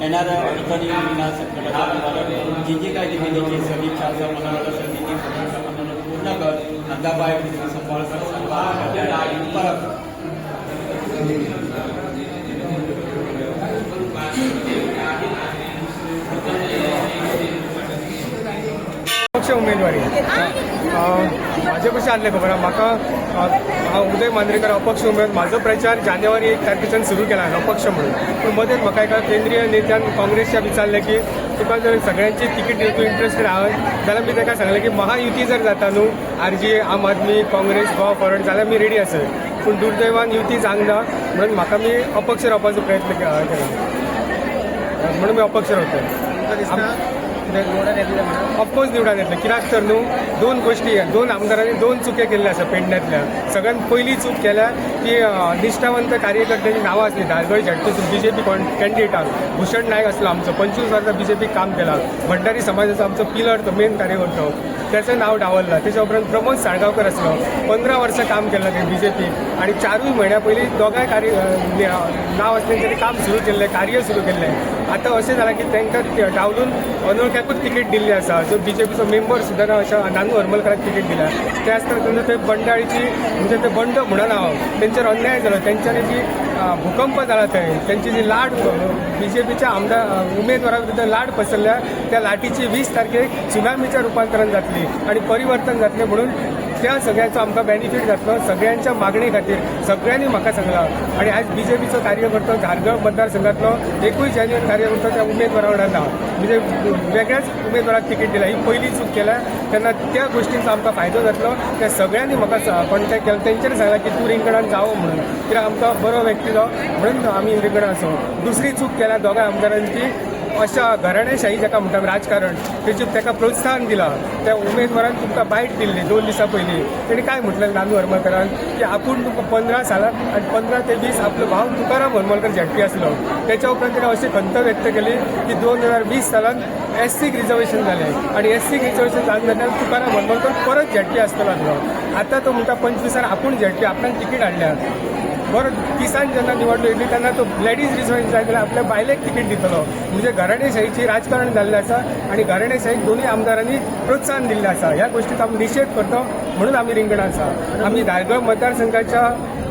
येणार अडचणी संकटाचा जी जी काही दिलेली सदिच्छा असं मला वाटतं संधीची पूर्ण कर. नंदाबाई सांभाळ परत अपक्ष उमेदवारी. माझे कशें आसलें खबर आहा म्हाका हांव उदय मांद्रेकर अपक्ष उमेद म्हाजो प्रचार जानेवारी एक तारखेच्यान सुरू केला अपक्ष म्हणून. पूण मदेंच म्हाका एका केंद्रीय नेत्यान काँग्रेसच्या विचारलें की तुका जर सगळ्यांची तिकीट तूं इंट्रस्टेड आहात जाल्यार मी ताका सांगलें की महायुती जर जाता न्हू आर जी आम आदमी काँग्रेस गोवा फॉरवर्ड जाल्यार मी रेडी आसत पूण दुर्दैवान युती जावंक ना म्हणून म्हाका मी अपक्ष रावपाचो प्रयत्न केला. म्हणून मी अपक्ष रावतोय. ऑफकोर्स निवडान येतले कित्याक तर न्हू दोन गोश्टी दोन आमदारांनी दोन चुके केल्ले आसा पेडण्यातल्या. सगळ्यात पहिली चूक केल्या की निष्ठावंत कार्यकर्त्यांची नांवां असली Dhargal झडपसून B J P कॅन्डिडेटाक Bhushan नायक असलो आमचो. पंचवीस वर्षात बी जे पी काम केला. भंडारी समाजाचो आमचो पिलर तो मेन कार्यकर्तो. त्याचं नाव डावललं. त्याच्या उपरांत प्रमोद साळगांवकर असलं. पंदरा वर्सां काम केलं ते बी जे पी आणि चारूय म्हयन्या पयलीं दोगांय कार्य नाव नि- नांव त्यांनी काम सुरू केल्लें कार्य सुरू केल्लें आतां अशें जालां की तांकां डावलून अनोळख्याकूच तिकीट दिल्ली आसा जो बी जे पीचो मेंबर सुद्दां ना नानू हरमलकराक तिकीट दिला. त्याच तर तेन्ना ते बंडाळीची म्हणजे ते बंड म्हणून हांव त्यांच्यावर अन्याय झाला. तेंच्यांनी जी भूकंप झाला थंय तेंची जी लाट बी जे पीच्या आमदार उमेदवारा विरुद्ध लाट पसरल्या त्या लाटीची वीस तारखेक सुनामीच्या रुपांतरण जातली आणि परिवर्तन जातले म्हणून त्या सगळ्यांचो आमकां बेनिफीट जातलो सगळ्यांच्या मागणे खातीर सगळ्यांनी म्हाका सांगलां आणि आज बी जे पीचो कार्यकर्तो झारगांव मतदारसंघातलो एकूय जानेवारी कार्यकर्तो त्या उमेदवारा वांगडा ना म्हणजे वेगळ्याच उमेदवाराक तिकीट दिला. ही पहिली चूक केल्या तेन्ना त्या गोष्टींचो आमकां फायदो जातलो त्या सगळ्यांनी म्हाका कॉन्टॅक्ट केलो. तेंच्यांनी सांगलां की तूं रिंगणान जावं म्हणून. कित्याक आमकां बरो व्यक्ती तो म्हणून आमी रिंगणां आसो दुसरी चूक केल्या दोगांय आमदारांची. अशा घराणेशाही जेका म्हणटा राजकारण तेची ताका प्रोत्साहन दिला. त्या उमेदवारान तुमकां बायट दिल्ली दोन दिसां पयलीं तेणी काय म्हटलें नानू हरमलकरान? की आपूण तुमकां पंदरा सालांत आनी पंदरा ते वीस आपलो भाव तुकाराम हरमलकर झडपी आसलो. त्याच्या उपरांत तेणें अशी खंत व्यक्त केली की दोन हजार वीस सालांत एस सीक रिजर्वेशन जालें आनी एस सीक रिजर्वेशन जाले जाल्यार तुकाराम हरमलकर परत झडपी आसतलो आसलो आतां तो म्हणटा पंचवीसार आपूण झडपी आपणाक तिकीट हाडल्या बरो किसान जेन्ना निवडणूक येतली तेन्ना तो लेडीज रिजर्वेशन जाय जाल्यार आपल्या बायलेक तिकीट दितलो म्हणजे घराणेशाहीची राजकारण जाल्लें आसा आनी घराणेशाहीक दोनूय आमदारांनी प्रोत्साहन दिल्लें आसा ह्या गोष्टीचो आमी निशेध करतो. म्हणून आमी रिंगणां आसा आमी धारगळ मतदारसंघाच्या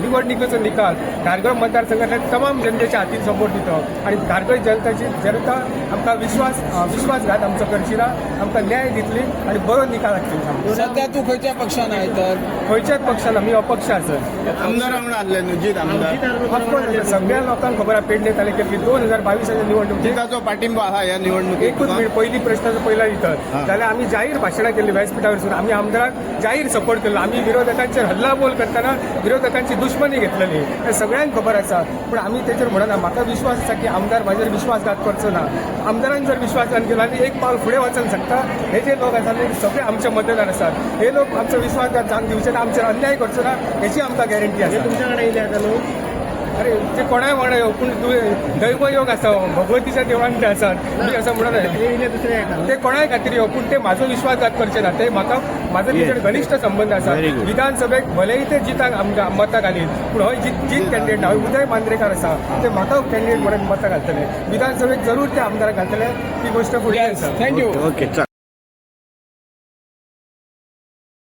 निवडणुकीचो निकाल धारगळ मतदारसंघातल्या तमाम जनतेच्या हातीन सपोर्ट दितो. आनी धारगळ जनताची जनता आमकां विश्वास विश्वासघात आमचो करची ना आमकां न्याय दितली आनी बरो निकाल हाडटली सध्या तू खंयच्या पक्षान आहे तर? खंयच्याच पक्षान? आमी अपक्ष आसत आमदार म्हणून आले नुजीत आमदार. ऑफकोर्स सगळ्या लोकांक खबर आहा पेडणे तालुक्यातली दोन हजार बावीसाच्या निवडणुकीत जिताचो पाठिंबा आहा या निवडणुकीत. एकूच पहिली प्रश्नाचो पहिला दितात जाल्यार आमी जाहीर भाशणां केल्ली व्यासपीठार वचून आमी आमदाराक जाहीर सपोर्ट केलो. आमी विरोधकांचेर हल्ला बोल करताना विरोधकांची दुश्मनी घेतलेली हे सगळ्यांक खबर आसा पूण आमी तेचेर म्हणना म्हाका विश्वास आसा की आमदार म्हाजेर विश्वासघात करचो ना. आमदारान जर विश्वासघात केला आनी एक पावल फुडें वचूंक शकता हे जे लोक आसात ते सगळे आमचे मतदार आसात हे लोक आमचो विश्वासघात जावंक दिवचे ना आमचेर अन्याय करचो ना हेची आमकां गॅरंटी आसा तुमच्या येयले आतां लोक? अरे ते कोणाय येवं पूण तुवें दैव योग आसा भगवतीच्या देवळान ते आसात मी असं म्हणत ते कोणाय खातीर येवं पूण ते म्हाजो विश्वासघात करचे ना. ते म्हाका म्हाजो तेचेर घनिश्ट संबंध आसा. विधानसभेक भलेही ते जिताक आमकां मतां घालीत पूण हय जीत जीत कॅन्डिडेट हांव उदय मांद्रेकार आसा ते म्हाका कॅन्डिडेट म्हणून मतां घालतले. विधानसभेक जरूर ते आमदाराक घालतले. ती गोष्ट फुडली आसा थँक्यू ओके